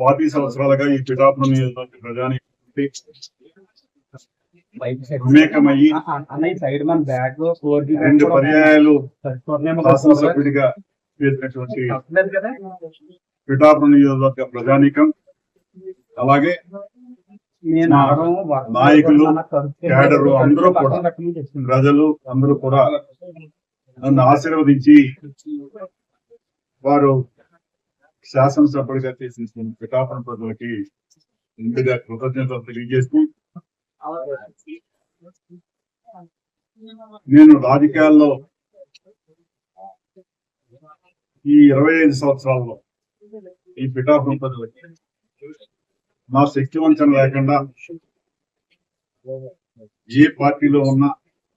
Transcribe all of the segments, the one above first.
పాతి సంవత్సరాలుగా ఈ పిఠాపురం నియోజకవర్గ ప్రజాని వివేకమయ్యి రెండు పర్యాయాలు శాసనసభ్యుడిగా చేసినటువంటి పిఠాపురం నియోజకవర్గ ప్రజానీకం. అలాగే నాయకులు, క్యాడరు అందరూ కూడా. ప్రజలు అందరూ కూడా నన్ను ఆశీర్వదించి వారు శాసనసభ్యుడిగా చేసిన పిఠాపన ప్రజలకి ముందుగా కృతజ్ఞతలు తెలియజేస్తూ నేను రాజకీయాల్లో ఈ ఇరవై ఐదు సంవత్సరాల్లో ఈ పిఠాపురం ప్రజలకి నా శక్తి వంచన లేకుండా ఏ పార్టీలో ఉన్నా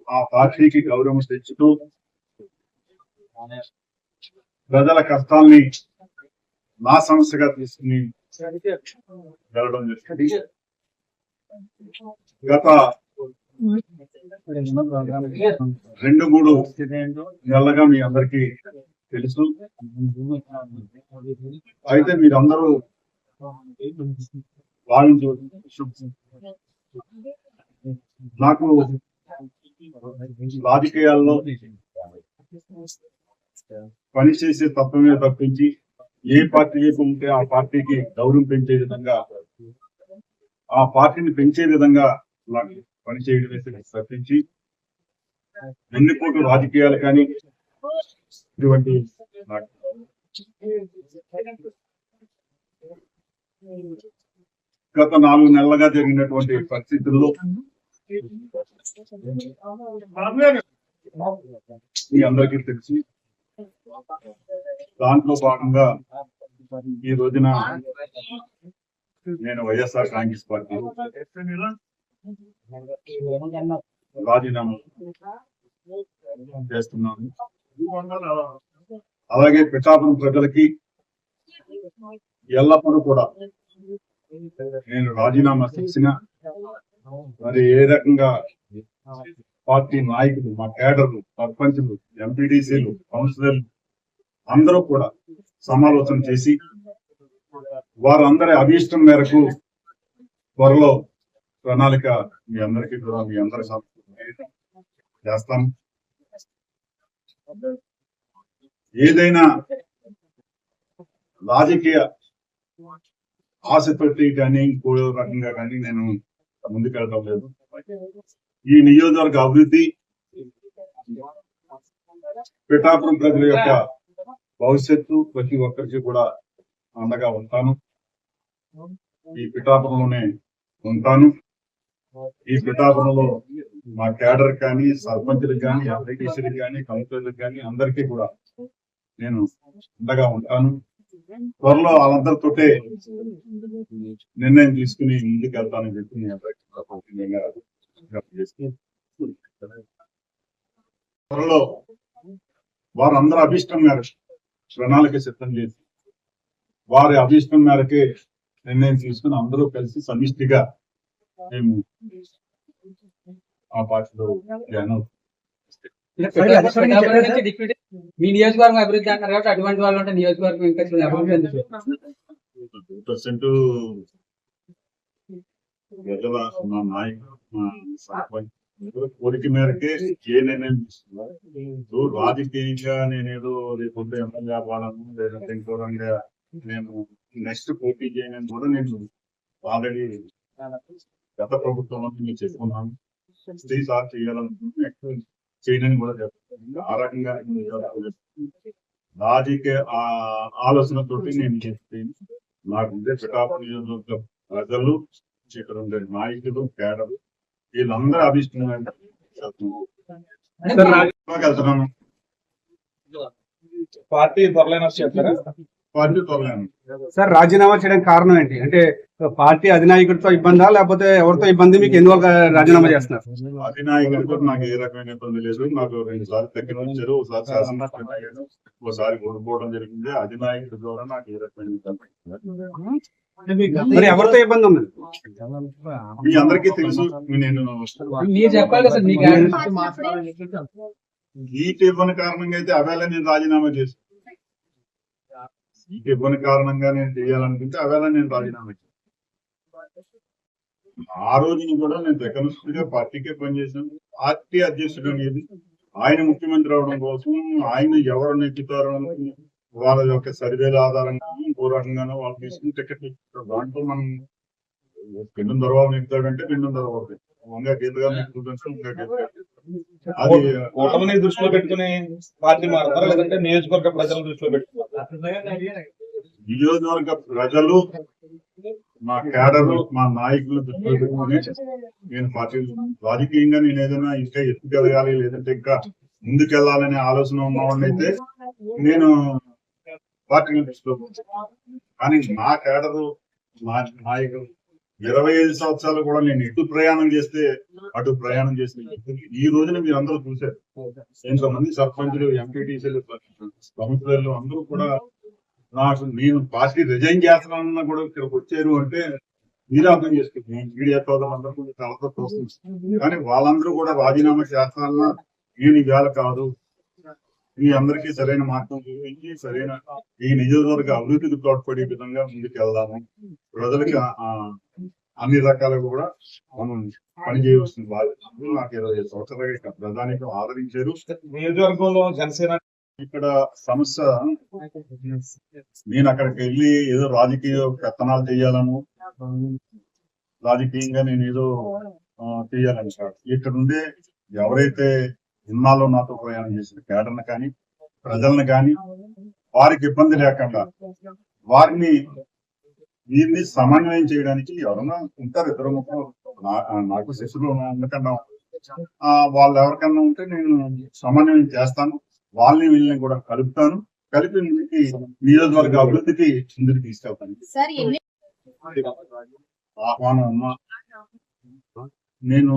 ఆ పార్టీకి గౌరవం తెచ్చుతూ ప్రజల కష్టాల్ని నా సమస్యగా తీసుకుని వెళ్ళడం జరిగింది. గత రెండు మూడు నెలలుగా మీ అందరికీ తెలుసు. అయితే మీరందరూ భావించవచ్చు నాకు రాజకీయాల్లో పనిచేసే తత్వమే తప్పించి ఏ పార్టీ వైపు ఉంటే ఆ పార్టీకి గౌరవం పెంచే విధంగా ఆ పార్టీని పెంచే విధంగా నాకు పని చేయడమే తప్పించి ఎన్నికోటు రాజకీయాలు కానీ ఇటువంటి నాకు గత నాలుగు నెలలుగా జరిగినటువంటి పరిస్థితుల్లో మీ అందరికీ తెలిసి దాంట్లో భాగంగా ఈ రోజున నేను వైఎస్ఆర్ కాంగ్రెస్ పార్టీ రాజీనామా చేస్తున్నాను. అలాగే పిఠాపురం ప్రజలకి ఎల్లప్పుడూ కూడా నేను రాజీనామా చేసిన మరి ఏ రకంగా పార్టీ నాయకులు మా కేడర్లు సర్పంచులు ఎంపీడీసీలు కౌన్సిలర్లు అందరూ కూడా సమాలోచన చేసి వారందరి అభీష్టం మేరకు త్వరలో ప్రణాళిక మీ అందరికీ కూడా మీ అందరి చేస్తాం. ఏదైనా రాజకీయ ఆశతోటి కానీ ఇంకో రకంగా కానీ నేను ముందుకెళ్ళడం లేదు. ఈ నియోజకవర్గ అభివృద్ధి పిఠాపురం ప్రజల యొక్క భవిష్యత్తు ప్రతి ఒక్కరికి కూడా అండగా ఉంటాను. ఈ పిఠాపురంలోనే ఉంటాను. ఈ పిఠాపురంలో మా కేడర్ కానీ సర్పంచులకు కానీ ఎంపీటీసీలకు కానీ కౌన్సిలర్లకు కానీ అందరికీ కూడా నేను అండగా ఉంటాను. త్వరలో వాళ్ళందరితోటే నిర్ణయం తీసుకుని ముందుకు వెళ్తానని చెప్పి నేను త్వరలో వారందరూ అభిష్టం మేరకు ప్రణాళిక సిద్ధం చేసి వారి అభిష్టం మేరకే నిర్ణయం తీసుకుని అందరూ కలిసి సమిష్టిగా మేము ఆ పార్టీలో జాయిన్ అవుతాం. మీ నియోజకవర్గం అభివృద్ధి అంటారు కాబట్టి అటువంటి వాళ్ళు ఉంటే నియోజకవర్గం ఇంకా అభివృద్ధి ఎందుకు కోరిక మేరకే ఏ నిర్ణయం తీసుకున్నారు ఇప్పుడు రాజకీయంగా నేనేదో రేపు ఎమ్మెల్యే అవ్వాలను లేదంటే ఇంకో రంగా నేను నెక్స్ట్ పోటీ చేయనని కూడా నేను ఆల్రెడీ గత ప్రభుత్వంలో నేను చెప్పుకున్నాను. స్త్రీ సార్ చేయాలనుకుంటే చేయనని కూడా చెప్తాను ఆ రకంగా రాజకీయ ఆ ఆలోచనతోటి నేను చెప్పాను. నాకు ఉండే పిఠాపురం నియోజకవర్గ ప్రజలు ఇక్కడ ఉండే నాయకులు కేడలు వీళ్ళందరూ అభిష్టంగా వెళ్తున్నాను. పార్టీ త్వరలో చెప్తారా? పార్టీ తోలేను సార్ రాజీనామా చేయడానికి కారణం ఏంటి? అంటే పార్టీ అధినాయకుడితో ఇబ్బందా లేకపోతే ఎవరితో ఇబ్బంది మీకు ఎందువల్ల రాజీనామా చేస్తున్నారు? అధినాయకుడితో నాకు ఏ రకమైన ఇబ్బంది లేదు. నాకు రెండు సార్లు దగ్గర వచ్చారు. ఒకసారి అయ్యాను ఒకసారి ఓడిపోవడం జరిగింది. అధినాయకుడి ద్వారా నాకు ఏ రకమైన ఇబ్బంది. మరి ఎవరితో ఇబ్బంది ఉంది మీ అందరికీ తెలుసు నేను సీట్ ఇవ్వని కారణంగా అయితే అవేళ నేను రాజీనామా చేశాను. నీకు ఇవ్వని కారణంగా నేను చేయాలనుకుంటే అవేళ నేను రాజీనామా చేశాను. ఆ రోజుని కూడా నేను రెకనెస్ట్గా పార్టీకే పనిచేశాను. పార్టీ అధ్యక్షుడు అనేది ఆయన ముఖ్యమంత్రి అవడం కోసం ఆయన ఎవరు నెక్కుతారో వాళ్ళ యొక్క సర్వేల ఆధారంగా ఇంకో రకంగానో వాళ్ళు తీసుకుని టికెట్. దాంట్లో మనం పిండం దొరబాబు నెక్కుతాడంటే పిండం దొరబాబు వంగా గీత గారు నెక్కుతుంటే వంగా గీత గారు. అది కూటమిని దృష్టిలో పెట్టుకుని పార్టీ మారుతారా లేదంటే నియోజకవర్గ ప్రజలను దృష్టిలో పెట్టుకుంటారా నియోజకవర్గ ప్రజలు మా కేడరు మా నాయకులు దృష్టిలో పెట్టుకుని నేను పార్టీ రాజకీయంగా నేను ఏదైనా ఇంకా ఎత్తుకెదగాలి లేదంటే ఇంకా ముందుకెళ్ళాలనే ఆలోచన ఉన్నవాడిని అయితే నేను పార్టీని కానీ నా కేడరు మా నాయకులు ఇరవై ఐదు సంవత్సరాలు కూడా నేను ఎటు ప్రయాణం చేస్తే అటు ప్రయాణం చేసిన ఈ రోజున మీరు అందరూ చూశారు. ఎంతమంది సర్పంచులు ఎంపీటీసీలు కౌన్సిలర్లు అందరూ కూడా నాకు నేను పార్టీ రిజైన్ చేస్తున్నానన్నా కూడా ఇక్కడికి వచ్చారు అంటే మీరు అర్థం చేసుకుంటున్నాను మీడియా సోదరులు అందరూ కూడా చాలా కానీ వాళ్ళందరూ కూడా రాజీనామా చేస్తానన్నా నేను ఇవాళ కాదు. మీ అందరికీ సరైన మార్గం చూపించి సరైన ఈ నియోజకవర్గ అభివృద్ధికి తోడ్పడే విధంగా ముందుకు వెళ్దాము ప్రజలకి అన్ని రకాలుగా కూడా మనం పని చేయవలసిన బాధ్యత నాకు ఇరవై సంవత్సరాలుగా ఇక్కడ ప్రధానికి ఆదరించారు. నియోజకవర్గంలో జనసేన ఇక్కడ సమస్య నేను అక్కడికి వెళ్ళి ఏదో రాజకీయ పెత్తనాలు చేయాలను రాజకీయంగా నేను ఏదో చేయాలని ఇక్కడ ఉండే ఎవరైతే ఇన్నాళ్ళు నాతో ప్రయాణం చేసిన కేడర్ని కానీ ప్రజలను కానీ వారికి ఇబ్బంది లేకుండా వారిని వీరిని సమన్వయం చేయడానికి ఎవరన్నా ఉంటారు. ఇద్దరు ముఖ్యం నాకు ఉండకన్నా ఆ, వాళ్ళు ఎవరికన్నా ఉంటే నేను సమన్వయం చేస్తాను. వాళ్ళని వీళ్ళని కూడా కలుపుతాను. కలిపి నియోజకవర్గ అభివృద్ధికి ముందుకు తీసుకెళ్తాను. ఆహ్వానం ఉన్నా నేను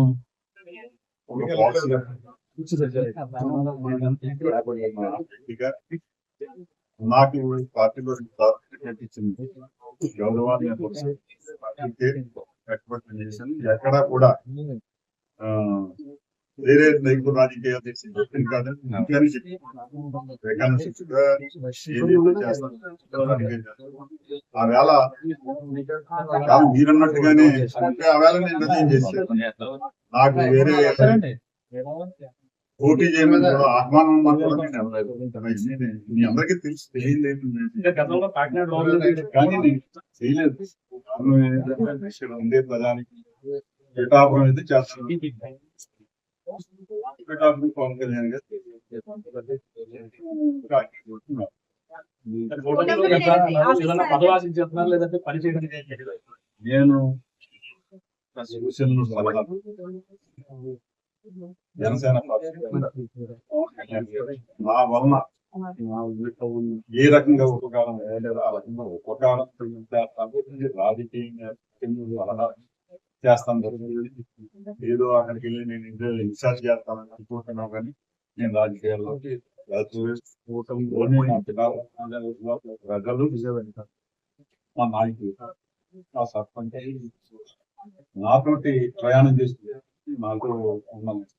ఒక నాకు పార్టీలో టికెట్ ఇచ్చింది గౌరవాన్ని ఎక్కడా కూడా వేరే రైతు రాజకీయ కాదని ఆ వేళ మీరన్నట్టుగానే ఆ వేళ నేను చేశాను నాకు వేరే పోటీ చేయమని ఆహ్వానం. మీ అందరికీ తెలుసు తెలియదు గతంలో కాకినాడ కానీ చేయలేదు. ఇక్కడ ఉండే ప్రధానికి అయితే చేస్తాను. పవన్ కళ్యాణ్ గారు. నేను జనసేన నా వలన ఏ రకంగా ఉపకారం లేదా ఆ రకంగా ఉపకారం చేస్తాను రాజకీయంగా చేస్తాను ఏదో అక్కడికి వెళ్ళి నేను ఇంట్లో ఇన్ఛార్జ్ చేస్తానని అనుకుంటున్నాను కానీ నేను రాజకీయాల్లో ఓన్లీ నా పిల్లలు, ప్రజలు మా నాయకులు ఆ సర్పంచ్ నాతోటి ప్రయాణం చేస్తుంది 마구 엉망했어요.